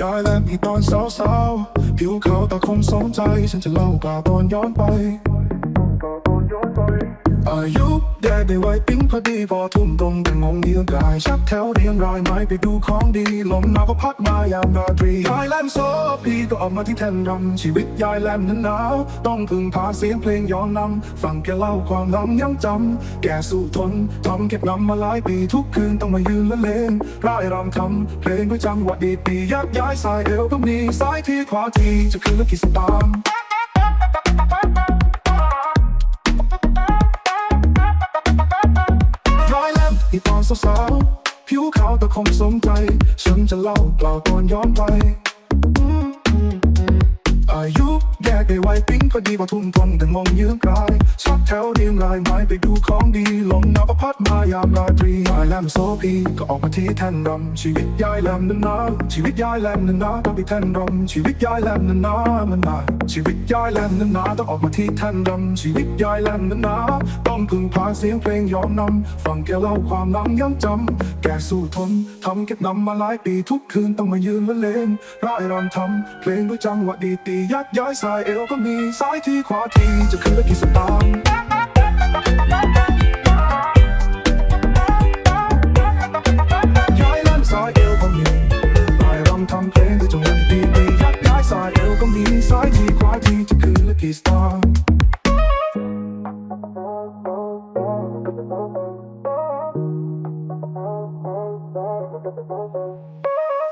ยายและพี่ตอนสาวๆผิวขาวตาคมสองใจ ฉันจะเล่ากาตอนย้อนไป อายุแดกได้ไวปิ๊งพอดีพอทุ่มตรงแต่งงเยือกาย ชักแถวเรียงรายไม้ไปดูของดี ลมหนาวก็พัดมายามราตรียายแลมโซพี่ก็ออกมาที่แทนรำชีวิตยายแลมนั้นหนาวต้องพึ่งพาเสียงเพลงย้อนนำฟังแกเล่าความลังยังจำแกสู้ทนทำเก็บงำมาหลายปีทุกคืนต้องมายืนละเลงร่ายรำทำเพลงด้วยจังหวะดีดีๆยักย้ายสายเอวก็มีสายที่ขวาทีจะคืนละกี่สตางค์ สาวๆผิวขาวแต่คงสมใจ ฉันจะเล่ากล่าตอนย้อนไป อายุแยกได้ไวปิ้งก็ดีว่าทุ่มทนแต่งงยืมกลายชักแถวเรียงรายไม้ไปดูของดีลงนับประพัดมายามราตรี แม่โซพีก็ออกมาที่แท่นรำชีวิตย้ายแลมนั้นนาชีวิตยายแลมนันนาต้องไปแท่นรำชีวิตย้ายแลมนั้นนามันนาชีวิตย้ายแลมนั้นนาต้องออกมาที่แท่นรำชีวิตย้ายแลมนั้นนาต้องพึ่งพาเสียงเพลงย้อนนำฟังแกเล่าความหลังยังจำแกสู้ทนทำเก็บนำมาหลายปีทุกคืนต้องมายืนละเลงร่ายรำทำเพลงด้วยจังหวะดีตียักย้ายสายเอวก็มีซ้ายที่ขวาทีจะคืนละกี่สตางค์ำเพลงด้วยจังหวะดีตียักย้ายสายเอวก็มีซ้ายที่ขวาที่จะคืนละกี่สตางค์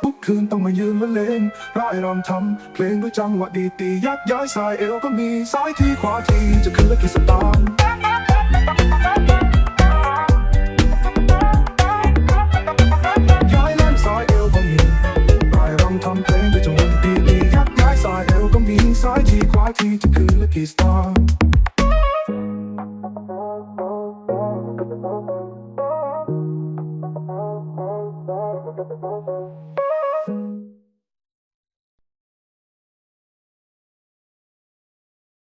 ทุกคืนต้องมายืนละเลงร่ายรำทำเพลงด้วยจังหวะดีตียักย้ายสายเอวก็มีซ้ายที่ขวาทีจะคืนละกี่สตาง ทำเพลงด้วยจังหวะดีๆยักย้ายสายเอวก็มีสายที่ขวาทีจะคืนละกี่สตา